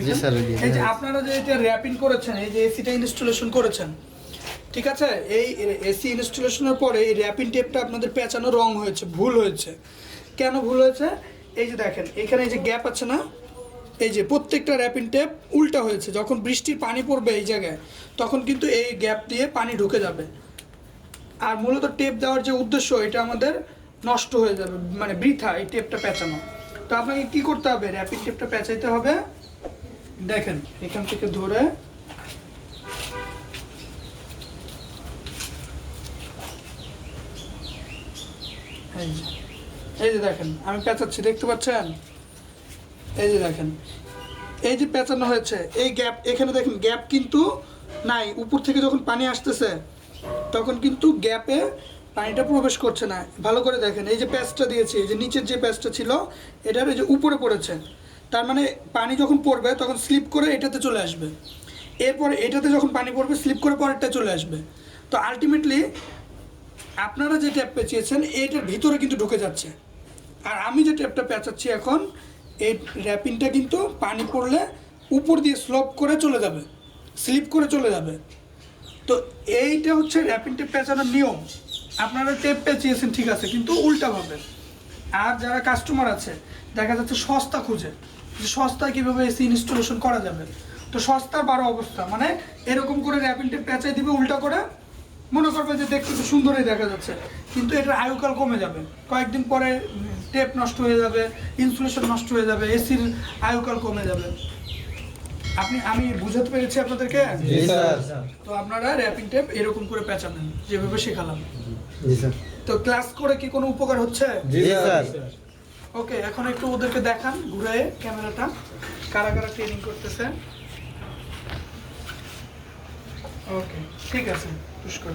এই যে। আপনারা যে এটা র্যাপিং করেছেন এই যে এসিটা ইনস্টলেশন করেছেন ঠিক আছে? এই এসি ইনস্টলেশনের পরে এই র্যাপিং টেপটা আপনাদের পেঁচানো রং হয়েছে ভুল হয়েছে। কেন ভুল হয়েছে? এই যে দেখেন এখানে এই যে গ্যাপ আছে না এই যে প্রত্যেকটা র্যাপিং টেপ উল্টা হয়েছে যখন বৃষ্টির পানি পড়বে এই জায়গায় তখন কিন্তু এই গ্যাপ দিয়ে পানি ঢুকে যাবে। আর মূলত টেপ দেওয়ার যে উদ্দেশ্য এটা আমাদের নষ্ট হয়ে যাবে মানে বৃথা এই টেপটা পেঁচানো। তো আপনাকে কি করতে হবে? র্যাপিং টেপটা পেঁচাইতে হবে। দেখেন, এখান থেকে ধরে এই যে দেখেন, আমি পেঁচাচ্ছি, দেখতে পাচ্ছেন? এই যে দেখেন, এই যে পেঁচানো হয়েছে, এই গ্যাপ, এখানে দেখেন, গ্যাপ কিন্তু নাই, উপর থেকে যখন পানি আসতেছে, তখন কিন্তু গ্যাপে পানিটা প্রবেশ করছে না। ভালো করে দেখেন, এই যে প্যাচটা দিয়েছি, এই যে নিচের যে প্যাচটা ছিল, এটার এই যে উপরে পড়েছে তার মানে পানি যখন পড়বে, তখন স্লিপ করে এটাতে চলে আসবে। এরপরে এটাতে যখন পানি পড়বে স্লিপ করে পরেরটা চলে আসবে। তো আলটিমেটলি আপনারা যে ট্যাপ পেঁচিয়েছেন, এটার ভিতরে কিন্তু ঢুকে যাচ্ছে। আর আমি যে ট্যাপটা পেঁচাচ্ছি এখন, এই র্যাপিংটা কিন্তু পানি পড়লে উপর দিয়ে স্লোপ করে চলে যাবে স্লিপ করে চলে যাবে। তো এইটা হচ্ছে র্যাপিং টেপ পেঁচানোর নিয়ম। আপনারা টেপ পেঁচিয়েছেন, ঠিক আছে, কিন্তু উল্টাভাবে আর যারা কাস্টমার আছে, দেখা যাচ্ছে সস্তা খুঁজে। যে সস্তায় কীভাবে এসি ইনস্টলেশন করা যাবে? তো সস্তার বারো অবস্থা। মানে এরকম করে র্যাপিং প্যাঁচাই দিবে, উল্টা করে মনে করবে যে দেখতে তো সুন্দরই দেখা যাচ্ছে। কিন্তু এটার আয়ুকাল কমে যাবে। কয়েকদিন পরে টেপ নষ্ট হয়ে যাবে ইনসুলেশন নষ্ট হয়ে যাবে এসির আয়ুকাল কমে যাবে। আপনি আমি বুঝাতে পেরেছি আপনাদেরকে? তো আপনারা র্যাপিং টেপ এরকম করে পেঁচাবেন যেভাবে শেখালাম। তো ক্লাস করে কি কোনো উপকার হচ্ছে? ওকে এখন একটু ওদেরকে দেখান ঘুরে ক্যামেরাটা। কারা কারা ট্রেনিং করতেছে ওকে ঠিক আছে পুশ করেন